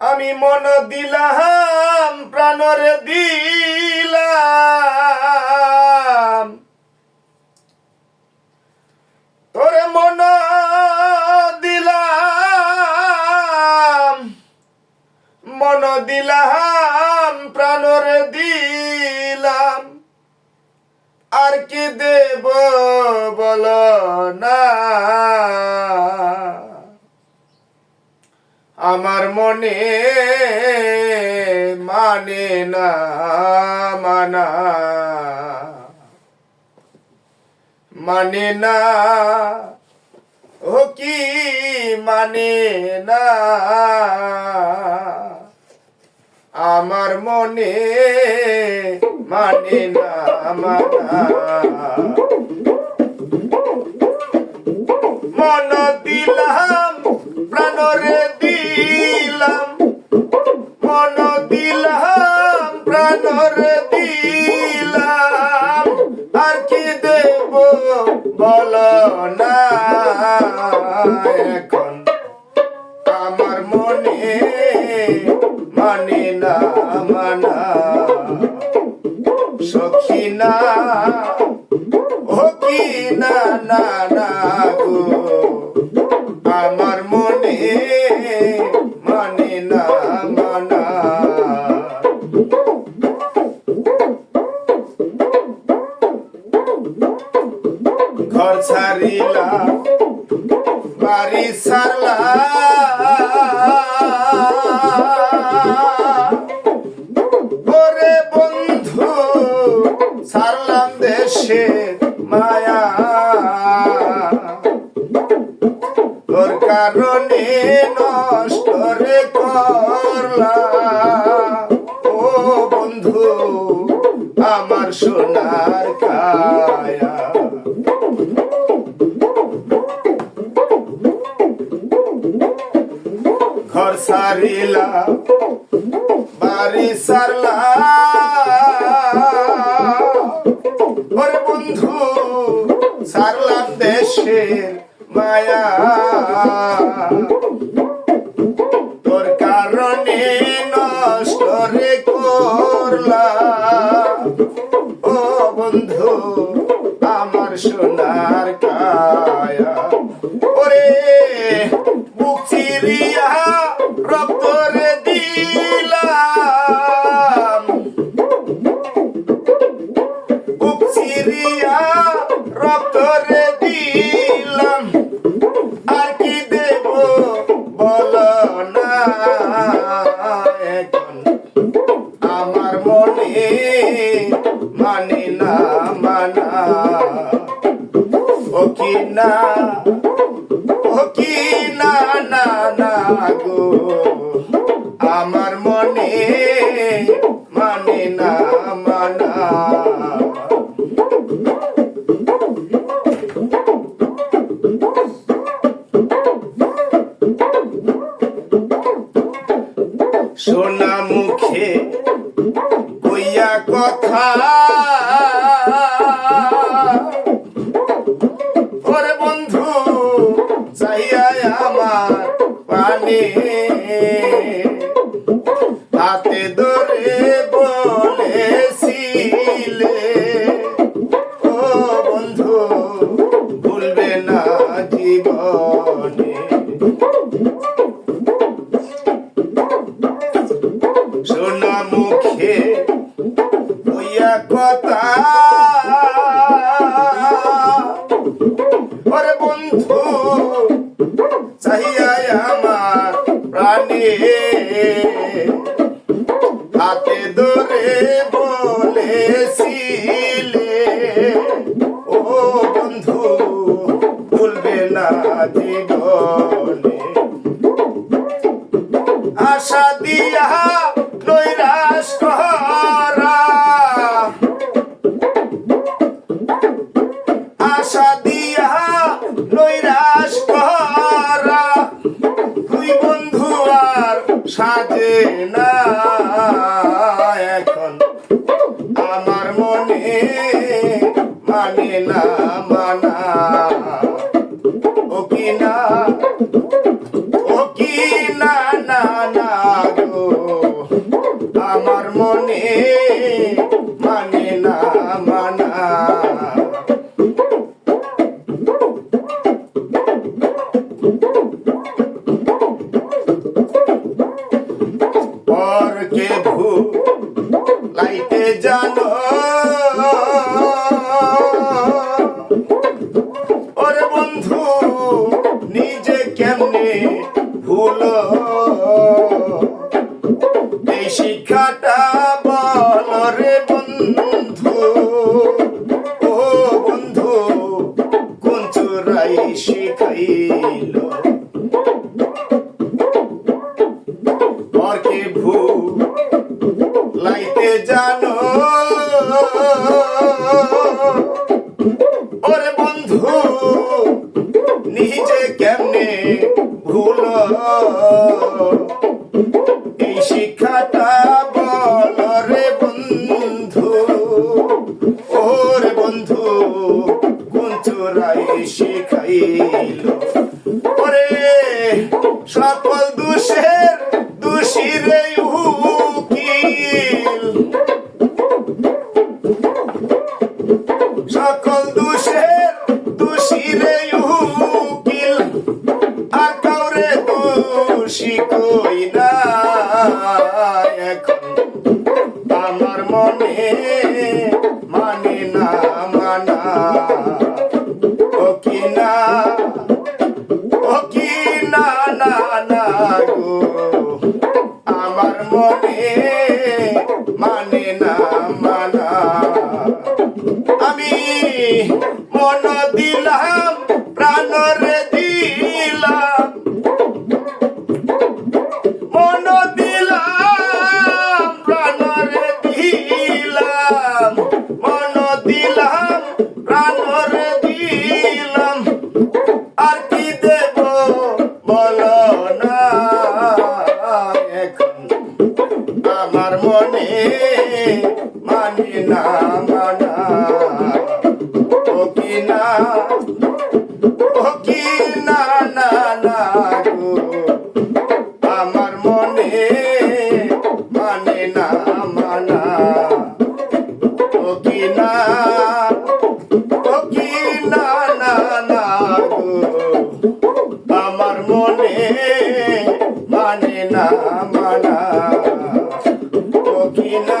আমি মন দিলাম, প্রাণরে দিলাম। তোরে মন দিলাম মন দিলাম, প্রাণরে দিলাম। আর কি দেব বল না। আমার মনে মানে না, মানা। মানে না, ও কি মানে না? আমার মনে মানে না, মানা। মন দিলাম দিলাম দিলাম। আর কি দেব বল না? এখন আমার মনে মানে না, মানা। সখী না, ও কি না না না গো? আমার মনে মানে না, মানা। ছাড়িলা বাড়ি সারলা ওরে বন্ধু সারলাম দেশে মায়া। তোর কারণে নষ্ট রে করলা সারিলা বাড়ি সারলা। ওরে বন্ধু সারলাম দেশের মায়া। তোর কারণে নষ্ট রে করলা। ও বন্ধু, আমার সোনার কায়া। ওরে বুক চিরিয়া রক্ত রে দিলাম। বুক চিরিয়া রক্ত রে দিলাম। আর কি দেব বল না আমার মনে মানে না মানা। ও কি না মানে না মানা সোনা মুখে কইয়া কথা বইয়া কথা। ওরে বন্ধু চাহিয়া আমার প্রাণে হাতে ধরে বলেছিলে আমার মনে মানে না মানা। ও না? ও না না না গো? আমার মনে জানো চোরাই শিখাইল ওরে সকল দোষের দোষী রে উকিল সকল দোষের দোষী রে উকিল আর কাউরে দোষী কই না এখন আমার মনে মানে না মন দিলাম প্রাণ রে দিলাম। মন দিলাম প্রাণ রে দিলাম। মন দিলাম প্রাণ রে দিলাম। আর কি দেব বল না। এখন আমার মনে মানে না না। ও কি না না না গো। আমার মনে মানে না, মানা। ও কি না, ও কি না না না গো। আমার মনে মানে না, মানা। ও কি না